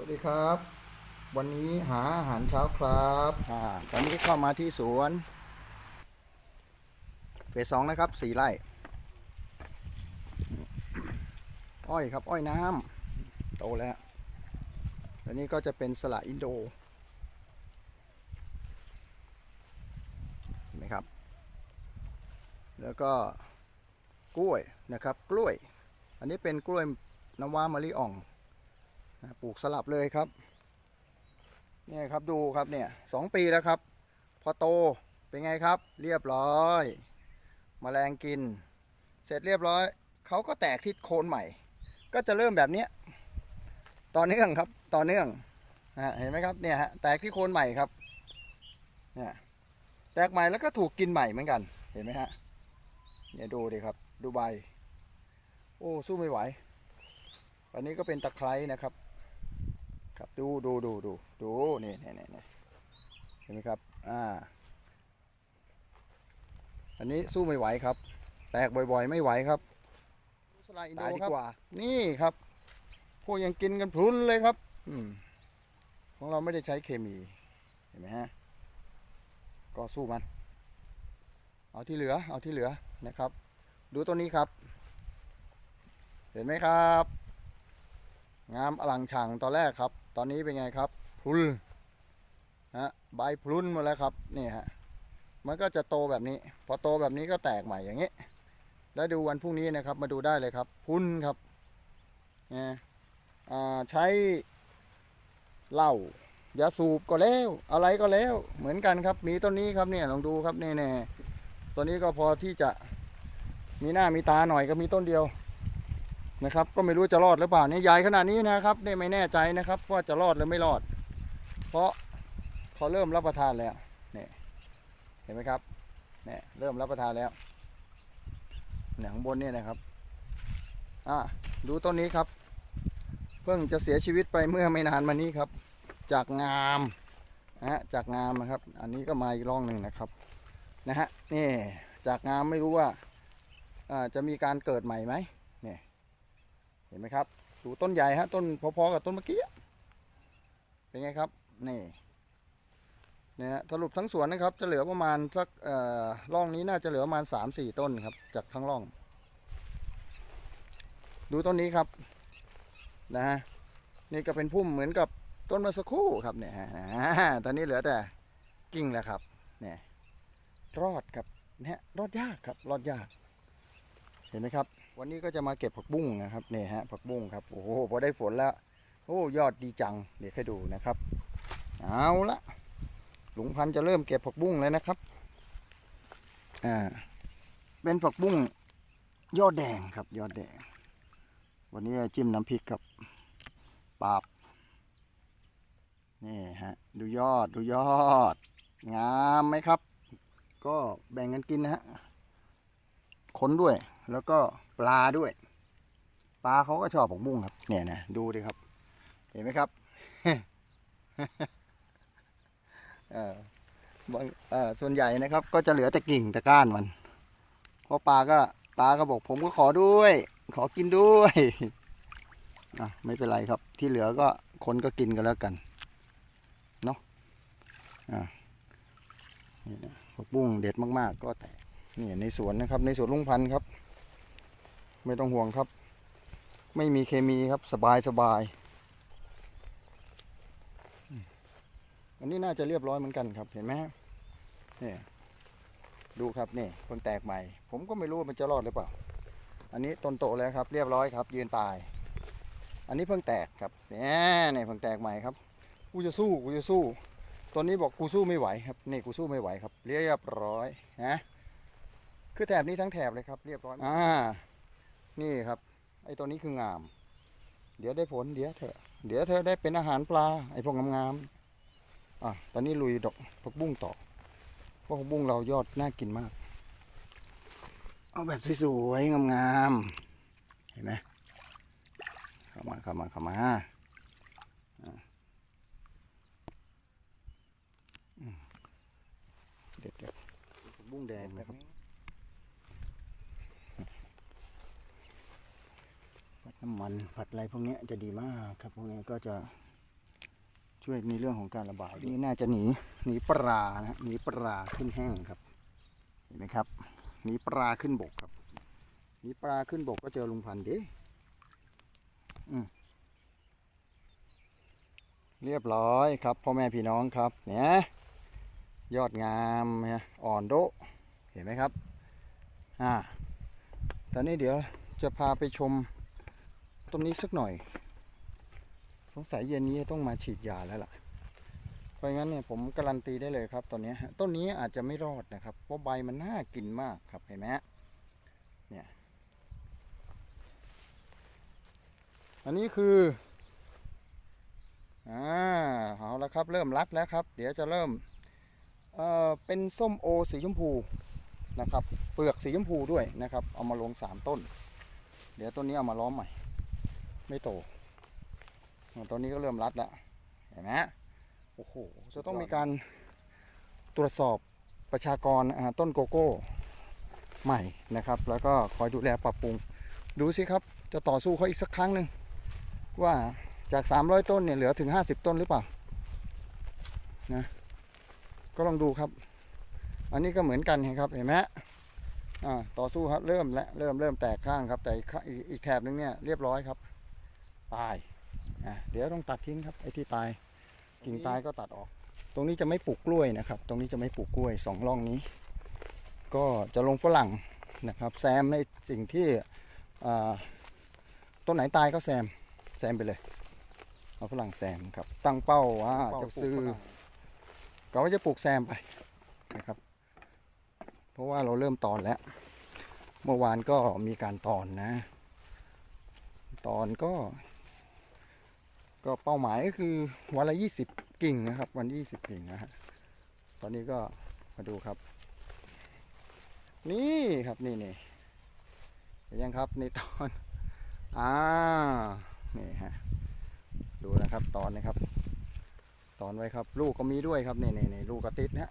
วัสดีครับ วันนี้หาอาหารเช้าครับอ่าตอนนี้เข้ามาที่สวนเฟสสองนะครับสี่ไร่ อ้อยครับ อ้อยน้ำโตแล้วอันนี้ก็จะเป็นสละอินโดเห็นไหมครับ แล้วก็กล้วยนะครับ กล้วย อันนี้เป็นกล้วยน้ำว้ามะลิอ่อง ปลูกสลับเลยครับเนี่ยครับดูครับเนี่ยสองปีแล้วครับ พอโตเป็นไงครับ เรียบร้อยมแมลงกิน เสร็จเรียบร้อยเขาก็แตกที่โคนใหม่ ก็จะเริ่มแบบเนี้ยต่อเนื่องครับต่อเนื่องนะฮะเห็นไหมครับเนี่ยฮะแตกที่โคนใหม่ครับเนี่ยแตกใหม่แล้วก็ถูกกินใหม่เหมือนกันเห็นไหมฮะเนี่ยดูดิครับดูใบโอ้สู้ไม่ไหวอันนี้ก็เป็นตะไคร้นะครับ ครับดูดูดูดูดูนี่นี่นี่นี่เห็นไหมครับอ่าอันนี้สู้ไม่ไหวครับ แตกบ่อยๆ ไม่ไหวครับสไลด์อินโดครับนี่ครับ พวกยังกินกันพลุนเลยครับ อืมของเราไม่ได้ใช้เคมี เห็นไหมฮะ ก็สู้มัน เอาที่เหลือ เอาที่เหลือนะครับ ดูตัวนี้ครับ เห็นไหมครับ งามอลังช่างตอนแรกครับ ตอนนี้เป็นไงครับพลุนฮะใบพลุนหมดแล้วครับนี่ฮะมันก็จะโตแบบนี้ พอโตแบบนี้ก็แตกใหม่อย่างนี้ แล้วดูวันพรุ่งนี้นะครับ มาดูได้เลยครับพุนครับเนี่ยใช้เหล้ายาสูบก็แล้ว อะไรก็แล้ว เหมือนกันครับ มีต้นนี้ครับเนี่ยลองดูครับเนี่แน่ตัวนี้ก็พอที่จะมีหน้ามีตาหน่อยก็มีต้นเดียว นะครับ ก็ไม่รู้จะรอดหรือเปล่านี่ใหญ่ขนาดนี้นะครับเนี่ยไม่แน่ใจนะครับ ว่าจะรอดหรือไม่รอด เพราะเขาเริ่มรับประทานแล้วเนี่ยเห็นไหมครับเนี่ยเริ่มรับประทานแล้วเนี่ยข้างบนเนี่ยนะครับอะดูต้นนี้ครับ เพิ่งจะเสียชีวิตไปเมื่อไม่นานมานี้ครับ จากงามนะฮะจากงามนะครับ อันนี้ก็มาอีกร่องหนึ่งนะครับนะฮะนี่จากงามไม่รู้ว่าอ่าจะมีการเกิดใหม่ไหม เห็นไหมครับ ดูต้นใหญ่ฮะต้นพอๆกับต้นเมื่อกี้ เป็นไงครับนี่เนี่ยฮะสรุปทั้งสวนนะครับ จะเหลือประมาณสักเอ่อร่องนี้น่าจะเหลือประมาณสามสี่ต้นครับ จากทั้งร่อง ดูต้นนี้ครับนะฮะนี่ก็เป็นพุ่มเหมือนกับต้นเมื่อสักครู่ครับเนี่ยฮะตอนนี้เหลือแต่กิ่งแล้วครับเนี่ยรอดครับเนี่ยรอดยากครับ รอดยาก เห็นไหมครับ วันนี้ก็จะมาเก็บผักบุ้งนะครับเนี่ยฮะผักบุ้งครับโอ้โหพอได้ฝนแล้วโอ้ยอดดีจังเดี๋ยวให้ดูนะครับ เอาละลุงพันธ์จะเริ่มเก็บผักบุ้งเลยนะครับอ่าเป็นผักบุ้งยอดแดงครับ ยอดแดง วันนี้จิ้มน้ำพริกกับปาบนี่ฮะดูยอดดูยอด งามไหมครับ ก็แบ่งกันกินนะฮะขนด้วยแล้วก็ ปลาด้วย ปลาเขาก็ชอบผักบุ้งครับ เนี่ยนะดูดิครับ เห็นไหมครับเออบางเออส่วนใหญ่นะครับ ก็จะเหลือแต่กิ่งแต่ก้านมันเพราะปลาก็ปลาก็บอกผมก็ขอด้วย ขอกินด้วยอะไม่เป็นไรครับ ที่เหลือก็คนก็กินกันแล้วกันเนาะอะนี่นะผักบุ้งเด็ดมาก ๆ ก็แต่นี่ในสวนนะครับ ในสวนลุงพันธ์ครับ ไม่ต้องห่วงครับ ไม่มีเคมีครับสบายสบาย อันนี้น่าจะเรียบร้อยเหมือนกันครับเห็นไหมฮะนี่ดูครับนี่เพิ่งแตกใหม่ ผมก็ไม่รู้ว่ามันจะรอดหรือเปล่า อันนี้ต้นโตแล้วครับ เรียบร้อยครับ ยืนตาย อันนี้เพิ่งแตกครับเนี่ยนี่เพิ่งแตกใหม่ครับกูจะสู้กูจะสู้ตัวนี้บอกกูสู้ไม่ไหวครับนี่กูสู้ไม่ไหวครับ เรียบร้อยนะคือแถบนี้ทั้งแถบเลยครับ เรียบร้อยอ่า นี่ครับ ไอ้ตัวนี้คืองาม เดี๋ยวได้ผลเดี๋ยวเถอะเดี๋ยวเธอได้เป็นอาหารปลา ไอ้พวกงามๆอะตอนนี้ลุยดอกผักบุ้งต่อพราะผักบุ้งเรายอดน่ากินมาก เอาแบบสวยๆงามๆเห็นไหมเข้ามาเข้ามาเข้ามาอะอืมเด็ดๆผักบุ้งแดงนะครับ ผัด น้ำมันผัดอะไรพวกนี้จะดีมากครับพวกนี้ก็จะช่วยในเรื่องของการระบายนี่น่าจะหนีหนีปลานะหนีปลาขึ้นแห้งครับ เห็นไหมครับหนีปลาขึ้นบกครับหนีปลาขึ้นบกก็เจอลุงพันธ์ดิเรียบร้อยครับพ่อแม่พี่น้องครับเนี่ยยอดงามเนี่ยอ่อนโดเห็นไหมครับอ่าตอนนี้เดี๋ยวจะพาไปชม ต้นนี้สักหน่อย สงสัยเย็นนี้ต้องมาฉีดยาแล้วล่ะ เพราะงั้นเนี่ยผมการันตีได้เลยครับตอนนี้ต้นนี้อาจจะไม่รอดนะครับ เพราะใบมันน่ากินมากครับเห็นไหมเนี่ย อันนี้คือ อ่าเอาละครับ เริ่มรัดแล้วครับ เดี๋ยวจะเริ่ม เอ่อ เป็นส้มโอสีชมพูนะครับ เปลือกสีชมพูด้วยนะครับ เอามาลงสามต้น เดี๋ยวต้นนี้เอามาล้อมใหม่ ไม่โตตอนนี้ก็เริ่มรัดแล้วเห็นไหมโอ้โหจะต้องมีการตรวจสอบประชากรต้นโกโก้ใหม่นะครับ แล้วก็คอยดูแลปรับปรุง ดูสิครับ จะต่อสู้เขาอีกสักครั้งหนึ่งว่าจาก 300 ต้นเนี่ยเหลือถึง 50 ต้นหรือเปล่านะก็ลองดูครับ อันนี้ก็เหมือนกันเห็นครับเห็นไหมอ่าต่อสู้ครับเริ่มและเริ่มเริ่มแตกข้างครับแต่อีกข้างอีกอีกแถบนึงเนี่ยเรียบร้อยครับ ตายอะเดี๋ยวต้องตัดทิ้งครับไอ้ที่ตายกิ่งตายก็ตัดออก ตรงนี้จะไม่ปลูกกล้วยนะครับ ตรงนี้จะไม่ปลูกกล้วยสองร่องนี้ ก็จะลงฝรั่งนะครับ แซมในสิ่งที่อ่าต้นไหนตายก็แซมแซมไปเลยเอาฝรั่งแซมครับ ตั้งเป้าว่าจะซื้อก็ว่าจะปลูกแซมไปนะครับ เพราะว่าเราเริ่มตอนแล้ว เมื่อวานก็มีการตอนนะ ตอนก็ ก็เป้าหมายก็คือวันละยี่สิบกิ่งนะครับ วันยี่สิบกิ่งนะฮะตอนนี้ก็มาดูครับ นี่ครับนี่นี่ยังครับในตอนอ่านี่ฮะดูนะครับตอนนะครับ ตอนไว้ครับ ลูกก็มีด้วยครับนี่นี่นี่ลูกกระติดนะฮะ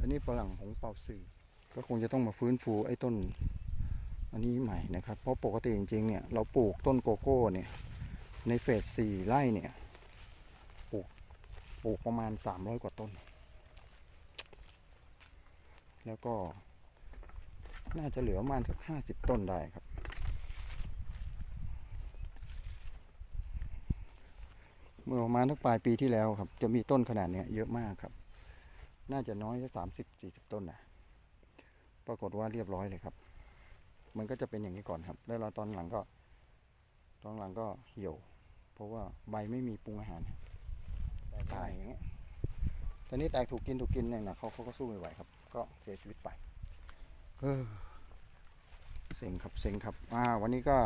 อันนี้ฝรั่งของเป่าสื่อก็คงจะต้องมาฟื้นฟูไอ้ต้น อันนี้ใหม่นะครับ เพราะปกติจริงๆเนี่ยเราปลูกต้นโกโก้เนี่ย ในเฟสสี่ไร่เนี่ยปลูกปลูกประมาณสามร้อยกว่าต้น แล้วก็ น่าจะเหลือประมาณสักห้าสิบต้นได้ครับ เมื่อประมาณทักปลายปีที่แล้วครับ จะมีต้นขนาดเนี้ยเยอะมากครับ น่าจะน้อยแค่สามสิบสี่สิบต้นนะปรากฏว่าเรียบร้อยเลยครับ มันก็จะเป็นอย่างนี้ก่อนครับ แล้วเราตอนหลังก็ ตอนหลังก็เหี่ยว เพราะว่าใบไม่มีปรุงอาหารตายอย่างเงี้ยตอนนี้แตกถูกกินถูกกินเนี่ยนะเขาเขาก็สู้ไม่ไหวครับ ก็เสียชีวิตไป เออเซ็งครับเซ็งครับอ่าวันนี้ก็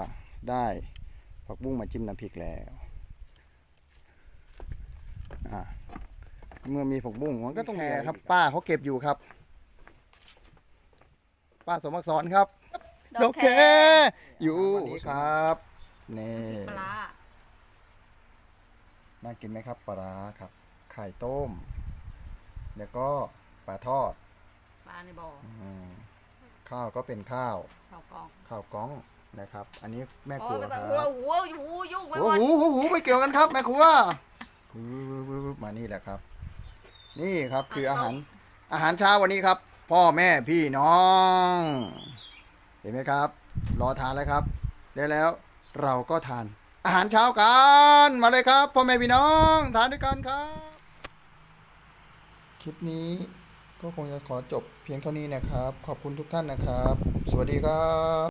ได้ผักบุ้งมาจิ้มน้ำพริกแล้วอ่าเมื่อมีผักบุ้งมันก็ต้องมีอะไรครับ ป้าเขาเก็บอยู่ครับ ป้าสมบักษรครับดอกแคอยู่ครับนี่ปลา น่ากินไหมครับปลาร้าครับ ไข่ต้ม แล้วก็ปลาทอดปลาในบ่ออืมข้าวก็เป็นข้าว ข้าวกล่องข้าวกล้องนะครับ อันนี้แม่โอ้ครัวยคแบรับบหัวหัวอยู่หูยุ่งไปหโอ้มดโหโอ้โหไม่เกี่ยวกันครับ แม่ครัววืบๆๆๆมานี่แหละครับ นี่ครับคืออาหาร อาหารเช้าวันนี้ครับ พ่อแม่พี่น้อง เห็นไหมครับ รอทานแล้วครับได้แล้วเราก็ทาน อาหารเช้ากันมาเลยครับพ่อแม่พี่น้องทานด้วยกันครับ คลิปนี้ก็คงจะขอจบเพียงเท่านี้นะครับ ขอบคุณทุกท่านนะครับ สวัสดีครับ